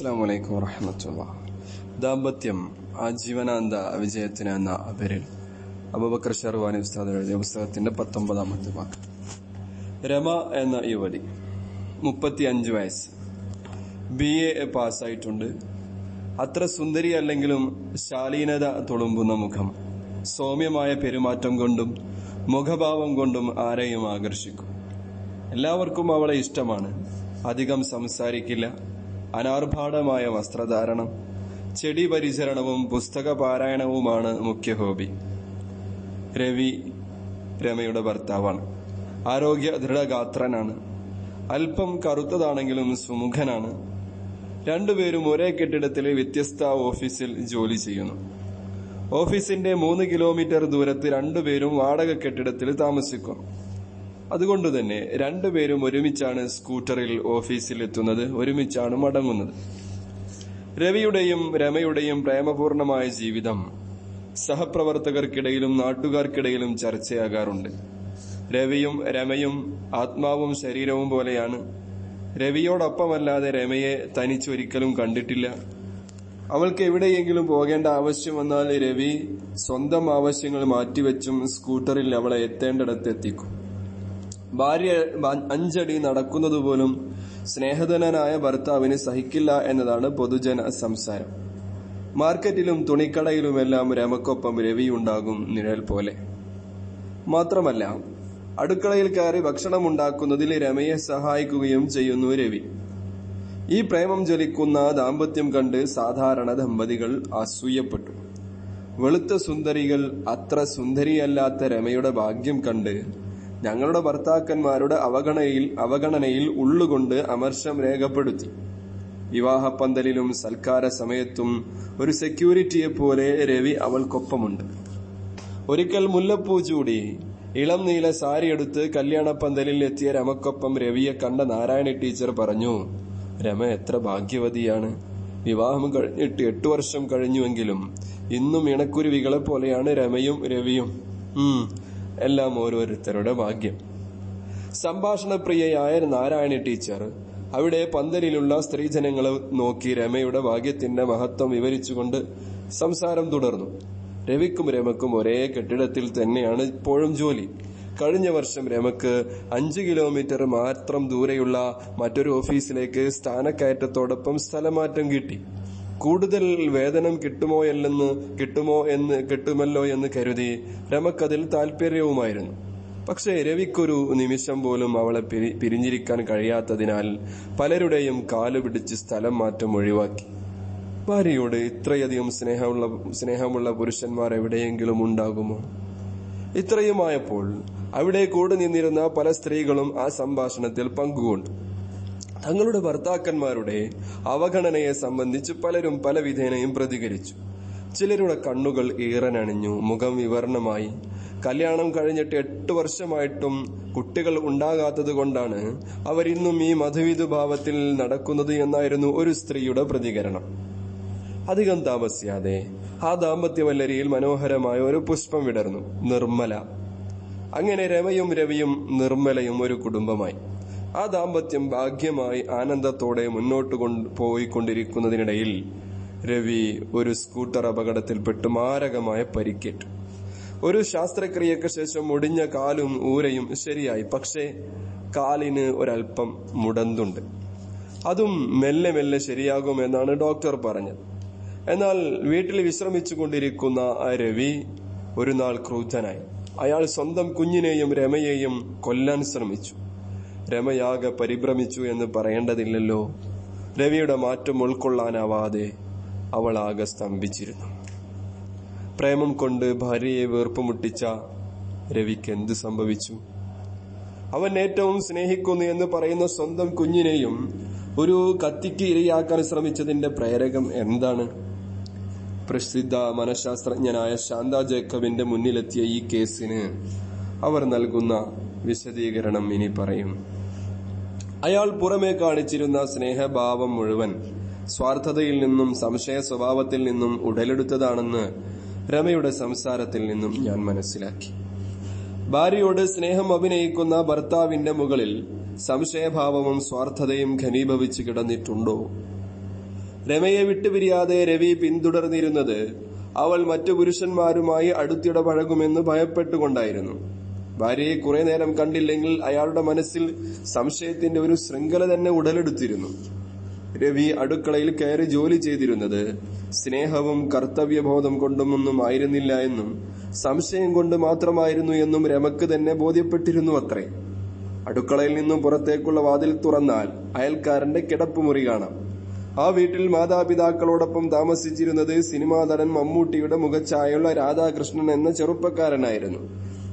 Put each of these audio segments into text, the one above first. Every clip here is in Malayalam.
അസ്സാം വലൈക്കും വറഹമത്തുള്ള. ദാമ്പത്യം ആജീവനാന്ത വിജയത്തിന് എന്ന പേരിൽ അബുബക്കർ ഷർവാനി ഉസ്താദ് എഴുതിയ പുസ്തകത്തിന്റെ പത്തൊമ്പതാമത്തെ വാക്ക്. രമ എന്ന യുവതി മുപ്പത്തി അഞ്ച് വയസ്സ്. ബി എ പാസ്സായിട്ടുണ്ട്. അത്ര സുന്ദരിയല്ലെങ്കിലും ശാലീനത തുളുമ്പുന്ന മുഖം സൗമ്യമായ പെരുമാറ്റം കൊണ്ടും മുഖഭാവം കൊണ്ടും ആരെയും ആകർഷിക്കും. എല്ലാവർക്കും അവളെ ഇഷ്ടമാണ്. അധികം സംസാരിക്കില്ല. അനാർഭാടമായ വസ്ത്രധാരണം ചെടി പരിചരണവും പുസ്തക പാരായണവുമാണ് മുഖ്യ ഹോബി. രവി രമയുടെ ഭർത്താവാണ്. ആരോഗ്യ ദൃഢഗാത്രനാണ്. അല്പം കറുത്തതാണെങ്കിലും സുമുഖനാണ്. രണ്ടുപേരും ഒരേ കെട്ടിടത്തിലെ വ്യത്യസ്ത ഓഫീസിൽ ജോലി ചെയ്യുന്നു. ഓഫീസിന്റെ മൂന്ന് കിലോമീറ്റർ ദൂരത്ത് രണ്ടുപേരും വാടക കെട്ടിടത്തിൽ താമസിക്കുന്നു. അതുകൊണ്ട് തന്നെ രണ്ടുപേരും ഒരുമിച്ചാണ് സ്കൂട്ടറിൽ ഓഫീസിൽ എത്തുന്നത് ഒരുമിച്ചാണ് മടങ്ങുന്നത്. രവിയുടെയും രമയുടെയും പ്രേമപൂർണമായ ജീവിതം സഹപ്രവർത്തകർക്കിടയിലും നാട്ടുകാർക്കിടയിലും ചർച്ചയാകാറുണ്ട്. രവിയും രമയും ആത്മാവും ശരീരവും പോലെയാണ്. രവിയോടൊപ്പമല്ലാതെ രമയെ തനിച്ചൊരിക്കലും കണ്ടിട്ടില്ല. അവൾക്ക് എവിടെയെങ്കിലും പോകേണ്ട ആവശ്യം വന്നാൽ രവി സ്വന്തം ആവശ്യങ്ങൾ മാറ്റിവെച്ചും സ്കൂട്ടറിൽ അവളെ എത്തേണ്ടിടത്ത് എത്തിക്കും. ഭാര്യ അഞ്ചടി നടക്കുന്നതുപോലും സ്നേഹധനനായ ഭർത്താവിന് സഹിക്കില്ല എന്നതാണ് പൊതുജന സംസാരം. മാർക്കറ്റിലും തുണിക്കടയിലുമെല്ലാം രമക്കൊപ്പം രവിയുണ്ടാകും നിഴൽ പോലെ. മാത്രമല്ല അടുക്കളയിൽ കയറി ഭക്ഷണം ഉണ്ടാക്കുന്നതിൽ രമയെ സഹായിക്കുകയും ചെയ്യുന്നു രവി. ഈ പ്രേമം ജ്വലിക്കുന്ന ദാമ്പത്യം കണ്ട് സാധാരണ ദമ്പതികൾ അസൂയപ്പെട്ടു. വെളുത്ത സുന്ദരികൾ അത്ര സുന്ദരിയല്ലാത്ത രമയുടെ ഭാഗ്യം കണ്ട് ഞങ്ങളുടെ ഭർത്താക്കന്മാരുടെ അവഗണയിൽ അവഗണനയിൽ ഉള്ളുകൊണ്ട് അമർഷം രേഖപ്പെടുത്തി. വിവാഹപ്പന്തലിലും സൽക്കാര സമയത്തും ഒരു സെക്യൂരിറ്റിയെ പോലെ രവി അവൾക്കൊപ്പമുണ്ട്. ഒരിക്കൽ മുല്ലപ്പൂ ചൂടി ഇളം നീല സാരി എടുത്ത് കല്യാണപ്പന്തലിൽ എത്തിയ രമക്കൊപ്പം രവിയെ കണ്ട നാരായണ ടീച്ചർ പറഞ്ഞു രമ എത്ര ഭാഗ്യവതിയാണ്. വിവാഹം കഴിഞ്ഞിട്ട് എട്ടു വർഷം കഴിഞ്ഞുവെങ്കിലും ഇന്നും ഇണക്കുരുവികളെ പോലെയാണ് രമയും രവിയും. എല്ലാം ഓരോരുത്തരുടെ ഭാഗ്യം. സംഭാഷണപ്രിയയായ നാരായണ ടീച്ചർ അവിടെ പന്തലിലുള്ള സ്ത്രീജനങ്ങളെ നോക്കി രമയുടെ ഭാഗ്യത്തിന്റെ മഹത്വം വിവരിച്ചുകൊണ്ട് സംസാരം തുടർന്നു. രവിക്കും രമക്കും ഒരേ കെട്ടിടത്തിൽ തന്നെയാണ് ഇപ്പോഴും ജോലി. കഴിഞ്ഞ വർഷം രമക്ക് അഞ്ച് കിലോമീറ്റർ മാത്രം ദൂരെയുള്ള മറ്റൊരു ഓഫീസിലേക്ക് സ്ഥാനക്കയറ്റത്തോടൊപ്പം സ്ഥലമാറ്റം കിട്ടി. കൂടുതൽ വേതനം കിട്ടുമോ അല്ലെന്ന് കിട്ടുമോ എന്ന് കിട്ടുമല്ലോ എന്ന് കരുതി രമക്കതിൽ താല്പര്യവുമായിരുന്നു പക്ഷേ രവിക്കൊരു നിമിഷം പോലും അവളെ പിരിഞ്ഞിരിക്കാൻ കഴിയാത്തതിനാൽ പലരുടെയും കാലുപിടിച്ച് സ്ഥലം മാറ്റം ഒഴിവാക്കി. ഭാര്യയോട് ഇത്രയധികം സ്നേഹമുള്ള സ്നേഹമുള്ള പുരുഷന്മാർ എവിടെയെങ്കിലും ഉണ്ടാകുമോ? ഇത്രയുമായപ്പോൾ അവിടെ കൂടെ നിന്നിരുന്ന പല സ്ത്രീകളും ആ സംഭാഷണത്തിൽ പങ്കുകൊണ്ടു തങ്ങളുടെ ഭർത്താക്കന്മാരുടെ അവഗണനയെ സംബന്ധിച്ച് പലരും പല വിധേനയും പ്രതികരിച്ചു. ചിലരുടെ കണ്ണുകൾ ഈറനണിഞ്ഞു മുഖം വിവരണമായി. കല്യാണം കഴിഞ്ഞിട്ട് എട്ട് വർഷമായിട്ടും കുട്ടികൾ ഉണ്ടാകാത്തത് കൊണ്ടാണ് അവരിന്നും ഈ മധുവിധുഭാവത്തിൽ നടക്കുന്നത് എന്നായിരുന്നു ഒരു സ്ത്രീയുടെ പ്രതികരണം. അധികം താമസിയാതെ ആ ദാമ്പത്യവല്ലരിയിൽ മനോഹരമായ ഒരു പുഷ്പം വിടർന്നു. നിർമ്മല. അങ്ങനെ രമയും രവിയും നിർമ്മലയും ഒരു കുടുംബമായി. ആ ദാമ്പത്യം ഭാഗ്യമായി ആനന്ദത്തോടെ മുന്നോട്ട് പോയിക്കൊണ്ടിരിക്കുന്നതിനിടയിൽ രവി ഒരു സ്കൂട്ടർ അപകടത്തിൽപ്പെട്ട് മാരകമായ പരിക്കേറ്റു. ഒരു ശാസ്ത്രക്രിയക്ക് ശേഷം ഒടിഞ്ഞ കാലും ഊരയും ശരിയായി. പക്ഷേ കാലിന് ഒരൽപ്പം മുടന്തുണ്ട്. അതും മെല്ലെ മെല്ലെ ശരിയാകുമെന്നാണ് ഡോക്ടർ പറഞ്ഞത്. എന്നാൽ വീട്ടിൽ വിശ്രമിച്ചു കൊണ്ടിരിക്കുന്ന ആ രവി ഒരു നാൾ ക്രൂദ്ധനായി അയാൾ സ്വന്തം കുഞ്ഞിനെയും രമയെയും കൊല്ലാൻ ശ്രമിച്ചു. രമയാകെ പരിഭ്രമിച്ചു എന്ന് പറയേണ്ടതില്ലല്ലോ. രവിയുടെ മാറ്റം ഉൾക്കൊള്ളാനാവാതെ അവൾ ആകെ സ്തംഭിച്ചിരുന്നു. പ്രേമം കൊണ്ട് ഭാര്യയെ വീർപ്പുമുട്ടിച്ച രവിക്ക് എന്ത് സംഭവിച്ചു? അവൻ ഏറ്റവും സ്നേഹിക്കുന്നു എന്ന് പറയുന്ന സ്വന്തം കുഞ്ഞിനെയും ഒരു കത്തിക്ക് ഇരയാക്കാൻ ശ്രമിച്ചതിന്റെ പ്രേരകം എന്താണ്? പ്രസിദ്ധ മനഃശാസ്ത്രജ്ഞനായ ശാന്ത ജേക്കബിന്റെ മുന്നിലെത്തിയ ഈ കേസിന് അവർ നൽകുന്ന വിശദീകരണം ഇനി പറയും. അയാൾ പുറമേ കാണിച്ചിരുന്ന സ്നേഹഭാവം മുഴുവൻ സ്വാർത്ഥതയിൽ നിന്നും സംശയ സ്വഭാവത്തിൽ നിന്നും ഉടലെടുത്തതാണെന്ന് രമയുടെ സംസാരത്തിൽ നിന്നും ഞാൻ മനസ്സിലാക്കി. ഭാര്യയോട് സ്നേഹം അഭിനയിക്കുന്ന ഭർത്താവിന്റെ മുകളിൽ സംശയഭാവവും സ്വാർത്ഥതയും ഘനീഭവിച്ച് കിടന്നിട്ടുണ്ടോ? രമയെ വിട്ടുപിരിയാതെ രവി പിന്തുടർന്നിരുന്നത് അവൾ മറ്റു പുരുഷന്മാരുമായി അടുത്തിടപഴകുമെന്ന് ഭയപ്പെട്ടുകൊണ്ടായിരുന്നു. ഭാര്യയെ കുറെ നേരം കണ്ടില്ലെങ്കിൽ അയാളുടെ മനസ്സിൽ സംശയത്തിന്റെ ഒരു ശൃംഖല തന്നെ ഉടലെടുത്തിരുന്നു. രവി അടുക്കളയിൽ കയറി ജോലി ചെയ്തിരുന്നത് സ്നേഹവും കർത്തവ്യബോധം കൊണ്ടുമൊന്നും ആയിരുന്നില്ല എന്നും സംശയം കൊണ്ട് മാത്രമായിരുന്നു എന്നും രമക്ക് തന്നെ ബോധ്യപ്പെട്ടിരുന്നു അത്രേ അടുക്കളയിൽ നിന്നും പുറത്തേക്കുള്ള വാതിൽ തുറന്നാൽ അയൽക്കാരന്റെ കിടപ്പുമുറി കാണാം. ആ വീട്ടിൽ മാതാപിതാക്കളോടൊപ്പം താമസിച്ചിരുന്നത് സിനിമാ നടൻ മമ്മൂട്ടിയുടെ മുഖച്ചായുള്ള രാധാകൃഷ്ണൻ എന്ന ചെറുപ്പക്കാരനായിരുന്നു.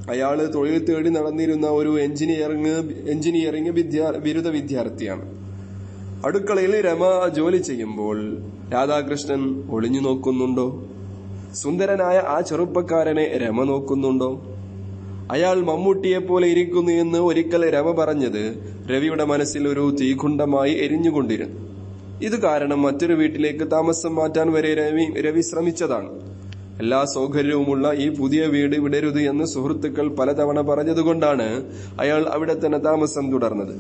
അയാൾ തൊഴിൽ തേടി നടന്നിരുന്ന ഒരു എഞ്ചിനീയറിംഗ് എഞ്ചിനീയറിംഗ് വിദ്യാ ബിരുദ വിദ്യാർത്ഥിയാണ്. അടുക്കളയിൽ രമ ജോലി ചെയ്യുമ്പോൾ രാധാകൃഷ്ണൻ ഒളിഞ്ഞു നോക്കുന്നുണ്ടോ? സുന്ദരനായ ആ ചെറുപ്പക്കാരനെ രമ നോക്കുന്നുണ്ടോ? അയാൾ മമ്മൂട്ടിയെ പോലെ ഇരിക്കുന്നു എന്ന് ഒരിക്കൽ രമ പറഞ്ഞത് രവിയുടെ മനസ്സിൽ ഒരു തീകുണ്ഡമായി എരിഞ്ഞുകൊണ്ടിരുന്നു. ഇത് കാരണം മറ്റൊരു വീട്ടിലേക്ക് താമസം മാറ്റാൻ വരെ രവി രവി ശ്രമിച്ചതാണ്. എല്ലാ സൗകര്യവുമുള്ള ഈ പുതിയ വീട് വിടരുത് എന്ന് സുഹൃത്തുക്കൾ പലതവണ പറഞ്ഞതുകൊണ്ടാണ് അയാൾ അവിടെ തന്നെ താമസം തുടർന്നത്.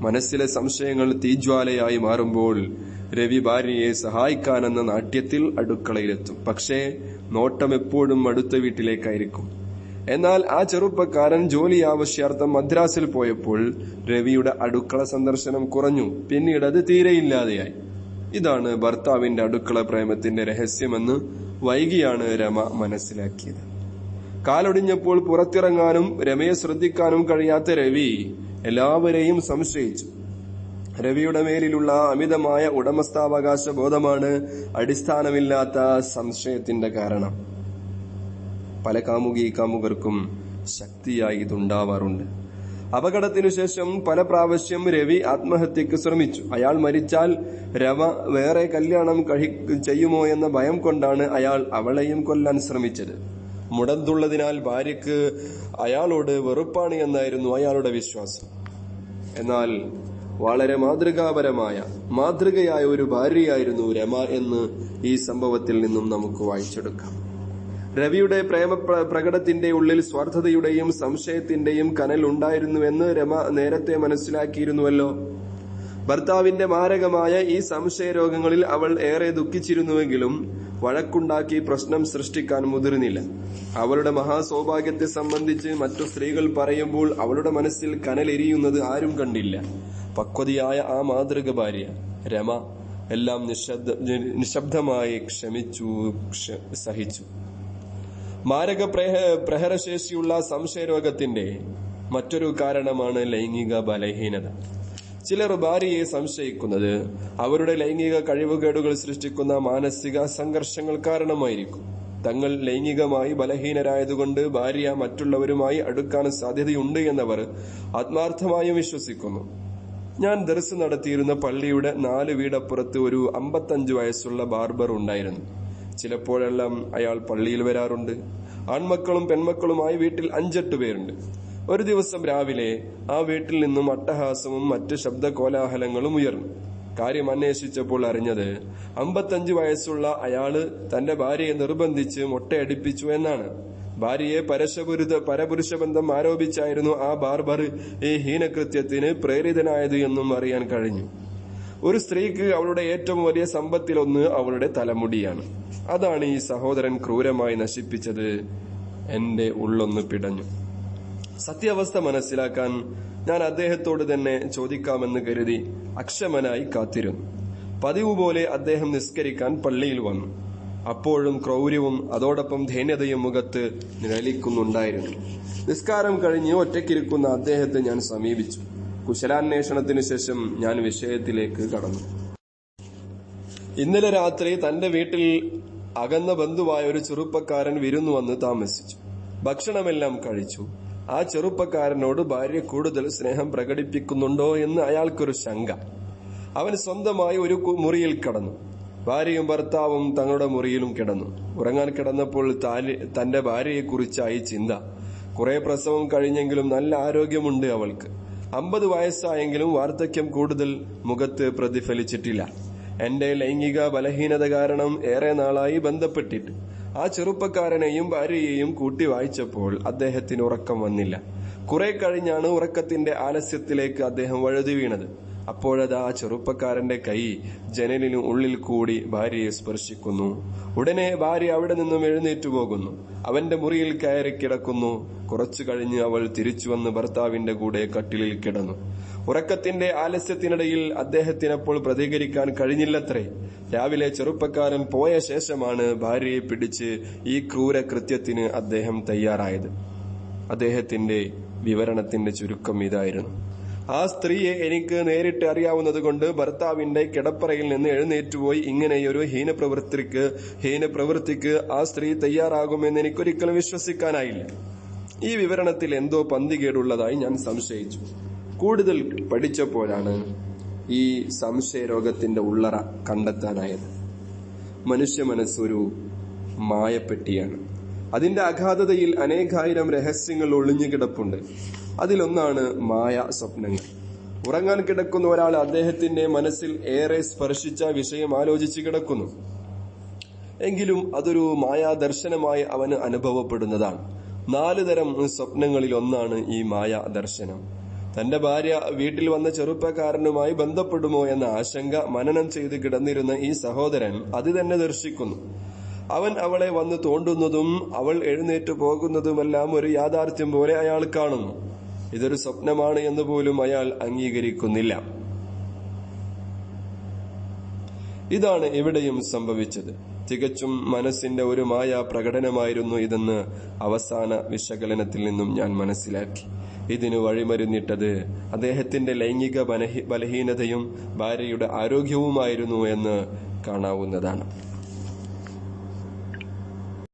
മനസ്സിലെ സംശയങ്ങൾ തീജ്വാലയായി മാറുമ്പോൾ രവി ഭാര്യയെ സഹായിക്കാനെന്ന നാട്യത്തിൽ അടുക്കളയിലെത്തും. പക്ഷേ നോട്ടം എപ്പോഴും അടുത്ത വീട്ടിലേക്കായിരിക്കും. എന്നാൽ ആ ചെറുപ്പക്കാരൻ ജോലി ആവശ്യാർത്ഥം മദ്രാസിൽ പോയപ്പോൾ രവിയുടെ അടുക്കള സന്ദർശനം കുറഞ്ഞു. പിന്നീട് അത് തീരെയില്ലാതെയായി. ഇതാണ് ഭർത്താവിന്റെ അടുക്കള പ്രേമത്തിന്റെ രഹസ്യമെന്ന് വൈകിയാണ് രമ മനസ്സിലാക്കിയത്. കാലൊടിഞ്ഞപ്പോൾ പുറത്തിറങ്ങാനും രമയെ ശ്രദ്ധിക്കാനും കഴിയാത്ത രവി എല്ലാവരെയും സംശയിച്ചു. രവിയുടെ മേലിലുള്ള അമിതമായ ഉടമസ്ഥാവകാശ ബോധമാണ് അടിസ്ഥാനമില്ലാത്ത സംശയത്തിന്റെ കാരണം. പല കാമുകി കാമുകർക്കും ശക്തിയായി ഇതുണ്ടാവാറുണ്ട്. അപകടത്തിനു ശേഷം പല പ്രാവശ്യം രവി ആത്മഹത്യക്ക് ശ്രമിച്ചു. അയാൾ മരിച്ചാൽ രവ വേറെ കല്യാണം കഴി ചെയ്യുമോ എന്ന ഭയം കൊണ്ടാണ് അയാൾ അവളെയും കൊല്ലാൻ ശ്രമിച്ചത്. മുടന്തുള്ളതിനാൽ ഭാര്യയ്ക്ക് അയാളോട് വെറുപ്പാണ് എന്നായിരുന്നു അയാളുടെ വിശ്വാസം. എന്നാൽ വളരെ മാതൃകാപരമായ മാതൃകയായ ഒരു ഭാര്യയായിരുന്നു രമ എന്ന് ഈ സംഭവത്തിൽ നിന്നും നമുക്ക് വായിച്ചെടുക്കാം. രവിയുടെ പ്രേമ പ്രകടത്തിന്റെ ഉള്ളിൽ സ്വാർത്ഥതയുടെയും സംശയത്തിന്റെയും കനൽ ഉണ്ടായിരുന്നുവെന്ന് രമ നേരത്തെ മനസ്സിലാക്കിയിരുന്നുവല്ലോ. ഭർത്താവിന്റെ മാരകമായ ഈ സംശയരോഗങ്ങളിൽ അവൾ ഏറെ ദുഃഖിച്ചിരുന്നുവെങ്കിലും വഴക്കുണ്ടാക്കി പ്രശ്നം സൃഷ്ടിക്കാൻ മുതിർന്നില്ല. അവളുടെ മഹാസൗഭാഗ്യത്തെ സംബന്ധിച്ച് മറ്റു സ്ത്രീകൾ പറയുമ്പോൾ അവളുടെ മനസ്സിൽ കനലെരിയുന്നത് ആരും കണ്ടില്ല. പക്വതിയായ ആ മാതൃക ഭാര്യ രമ എല്ലാം നിശബ്ദ നിശബ്ദമായി ക്ഷമിച്ചു സഹിച്ചു. മാരക പ്രഹ- പ്രഹരശേഷിയുള്ള സംശയരോഗത്തിന്റെ മറ്റൊരു കാരണമാണ് ലൈംഗിക ബലഹീനത. ചിലർ ഭാര്യയെ സംശയിക്കുന്നത് അവരുടെ ലൈംഗിക കഴിവുകേടുകൾ സൃഷ്ടിക്കുന്ന മാനസിക സംഘർഷങ്ങൾ കാരണമായിരിക്കും. തങ്ങൾ ലൈംഗികമായി ബലഹീനരായതുകൊണ്ട് ഭാര്യ മറ്റുള്ളവരുമായി അടുക്കാൻ സാധ്യതയുണ്ട് എന്നവർ ആത്മാർത്ഥമായും വിശ്വസിക്കുന്നു. ഞാൻ ദർസ് നടത്തിയിരുന്ന പള്ളിയുടെ നാല് വീടപ്പുറത്ത് ഒരു അമ്പത്തഞ്ച് വയസ്സുള്ള ബാർബർ ഉണ്ടായിരുന്നു. ചിലപ്പോഴെല്ലാം അയാൾ പള്ളിയിൽ വരാറുണ്ട്. ആൺമക്കളും പെൺമക്കളുമായി വീട്ടിൽ അഞ്ചെട്ട് പേരുണ്ട്. ഒരു ദിവസം രാവിലെ ആ വീട്ടിൽ നിന്നും അട്ടഹാസവും മറ്റ് ശബ്ദ കോലാഹലങ്ങളും ഉയർന്നു. കാര്യം അന്വേഷിച്ചപ്പോൾ അറിഞ്ഞത് അമ്പത്തഞ്ച് വയസ്സുള്ള അയാൾ തന്റെ ഭാര്യയെ നിർബന്ധിച്ച് മുട്ടയടിപ്പിച്ചു എന്നാണ്. ഭാര്യയെ പരശപുരുത പരപുരുഷ ബന്ധം ആരോപിച്ചായിരുന്നു ആ ബാർബർ ഈ ഹീനകൃത്യത്തിന് പ്രേരിതനായത് എന്നും അറിയാൻ കഴിഞ്ഞു. ഒരു സ്ത്രീക്ക് അവളുടെ ഏറ്റവും വലിയ സമ്പത്തിലൊന്ന് അവളുടെ തലമുടിയാണ്. അതാണ് ഈ സഹോദരൻ ക്രൂരമായി നശിപ്പിച്ചത് എന്റെ ഉള്ളൊന്ന് പിടഞ്ഞു. സത്യാവസ്ഥ മനസ്സിലാക്കാൻ ഞാൻ അദ്ദേഹത്തോട് തന്നെ ചോദിക്കാമെന്ന് കരുതി അക്ഷമനായി കാത്തിരുന്നു. പതിവ് പോലെ അദ്ദേഹം നിസ്കരിക്കാൻ പള്ളിയിൽ വന്നു. അപ്പോഴും ക്രൗര്യവും അതോടൊപ്പം ധൈന്യതയും മുഖത്ത് നിഴലിക്കുന്നുണ്ടായിരുന്നു. നിസ്കാരം കഴിഞ്ഞ് ഒറ്റയ്ക്കിരിക്കുന്ന അദ്ദേഹത്തെ ഞാൻ സമീപിച്ചു. കുശലാന്വേഷണത്തിനു ശേഷം ഞാൻ വിഷയത്തിലേക്ക് കടന്നു. ഇന്നലെ രാത്രി തന്റെ വീട്ടിൽ അകന്ന ബന്ധുവായ ഒരു ചെറുപ്പക്കാരൻ വിരുന്നു വന്ന് താമസിച്ചു. ഭക്ഷണമെല്ലാം കഴിച്ചു. ആ ചെറുപ്പക്കാരനോട് ഭാര്യ കൂടുതൽ സ്നേഹം പ്രകടിപ്പിക്കുന്നുണ്ടോ എന്ന് അയാൾക്കൊരു ശങ്ക. അവൻ സ്വന്തമായി ഒരു മുറിയിൽ കടന്നു. ഭാര്യയും ഭർത്താവും തങ്ങളുടെ മുറിയിലും കിടന്നു. ഉറങ്ങാൻ കിടന്നപ്പോൾ തന്റെ ഭാര്യയെക്കുറിച്ചായി ചിന്ത. കുറെ പ്രസവം കഴിഞ്ഞെങ്കിലും നല്ല ആരോഗ്യമുണ്ട് അവൾക്ക്. അമ്പത് വയസ്സായെങ്കിലും വാർദ്ധക്യം കൂടുതൽ മുഖത്ത് പ്രതിഫലിച്ചിട്ടില്ല. എന്റെ ലൈംഗിക ബലഹീനത കാരണം ഏറെ നാളായി ബന്ധപ്പെട്ടിട്ട്. ആ ചെറുപ്പക്കാരനെയും ഭാര്യയെയും കൂട്ടി വായിച്ചപ്പോൾ അദ്ദേഹത്തിന് ഉറക്കം വന്നില്ല. കുറെ കഴിഞ്ഞാണ് ഉറക്കത്തിന്റെ ആലസ്യത്തിലേക്ക് അദ്ദേഹം വഴുതി വീണത്. അപ്പോഴതാ ആ ചെറുപ്പക്കാരന്റെ കൈ ജനലിന് ഉള്ളിൽ കൂടി ഭാര്യയെ സ്പർശിക്കുന്നു. ഉടനെ ഭാര്യ അവിടെ നിന്നും എഴുന്നേറ്റു പോകുന്നു. അവന്റെ മുറിയിൽ കയറി കിടക്കുന്നു. കുറച്ചു കഴിഞ്ഞ് അവൾ തിരിച്ചു വന്ന് ഭർത്താവിന്റെ കൂടെ കട്ടിലിൽ കിടന്നു. ഉറക്കത്തിന്റെ ആലസ്യത്തിനിടയിൽ അദ്ദേഹത്തിനപ്പോൾ പ്രതികരിക്കാൻ കഴിഞ്ഞില്ലത്രേ. രാവിലെ ചെറുപ്പക്കാരൻ പോയ ശേഷമാണ് ഭാര്യയെ പിടിച്ച് ഈ ക്രൂര കൃത്യത്തിന് അദ്ദേഹം തയ്യാറായത്. അദ്ദേഹത്തിന്റെ വിവരണത്തിന്റെ ചുരുക്കം ഇതായിരുന്നു. ആ സ്ത്രീയെ എനിക്ക് നേരിട്ട് അറിയാവുന്നത് കൊണ്ട് ഭർത്താവിന്റെ കിടപ്പറയിൽ നിന്ന് എഴുന്നേറ്റുപോയി ഇങ്ങനെയൊരു ഹീനപ്രവൃത്തിക്ക് ഹീനപ്രവൃത്തിക്ക് ആ സ്ത്രീ തയ്യാറാകുമെന്ന് എനിക്കൊരിക്കലും വിശ്വസിക്കാനായില്ല. ഈ വിവരണത്തിൽ എന്തോ പന്തികേടുള്ളതായി ഞാൻ സംശയിച്ചു. കൂടുതൽ പഠിച്ചപ്പോഴാണ് ഈ സംശയരോഗത്തിന്റെ ഉള്ളറ കണ്ടെത്താനായത്. മനുഷ്യ മനസ്സൊരു മായപ്പെട്ടിയാണ്. അതിന്റെ അഗാധതയിൽ അനേകായിരം രഹസ്യങ്ങൾ ഒളിഞ്ഞുകിടപ്പുണ്ട് അതിലൊന്നാണ് മായ സ്വപ്നങ്ങൾ. ഉറങ്ങാൻ കിടക്കുന്ന ഒരാൾ അദ്ദേഹത്തിന്റെ മനസ്സിൽ ഏറെ സ്പർശിച്ച വിഷയം ആലോചിച്ച് കിടക്കുന്നു. എങ്കിലും അതൊരു മായാദർശനമായി അവന് അനുഭവപ്പെടുന്നതാണ്. നാല് തരം സ്വപ്നങ്ങളിൽ ഒന്നാണ് ഈ മായ ദർശനം. തന്റെ ഭാര്യ വീട്ടിൽ വന്ന ചെറുപ്പക്കാരനുമായി ബന്ധപ്പെടുമോ എന്ന ആശങ്ക മനനം ചെയ്ത് കിടന്നിരുന്ന ഈ സഹോദരൻ അത് തന്നെ ദർശിക്കുന്നു. അവൻ അവളെ വന്ന് തോണ്ടുന്നതും അവൾ എഴുന്നേറ്റ് പോകുന്നതുമെല്ലാം ഒരു യാഥാർത്ഥ്യം പോലെ അയാൾ കാണുന്നു ഇതൊരു സ്വപ്നമാണ് എന്ന് പോലും അയാൾ അംഗീകരിക്കുന്നില്ല. ഇതാണ് ഇവിടെയും സംഭവിച്ചത്. തികച്ചും മനസ്സിന്റെ ഒരു മായ പ്രകടനമായിരുന്നു ഇതെന്ന് അവസാന വിശകലനത്തിൽ നിന്നും ഞാൻ മനസ്സിലാക്കി. ഇതിന് വഴിമരുന്നിട്ടത് അദ്ദേഹത്തിന്റെ ലൈംഗിക ബലഹീനതയും ഭാര്യയുടെ ആരോഗ്യവുമായിരുന്നു എന്ന് കാണാവുന്നതാണ്.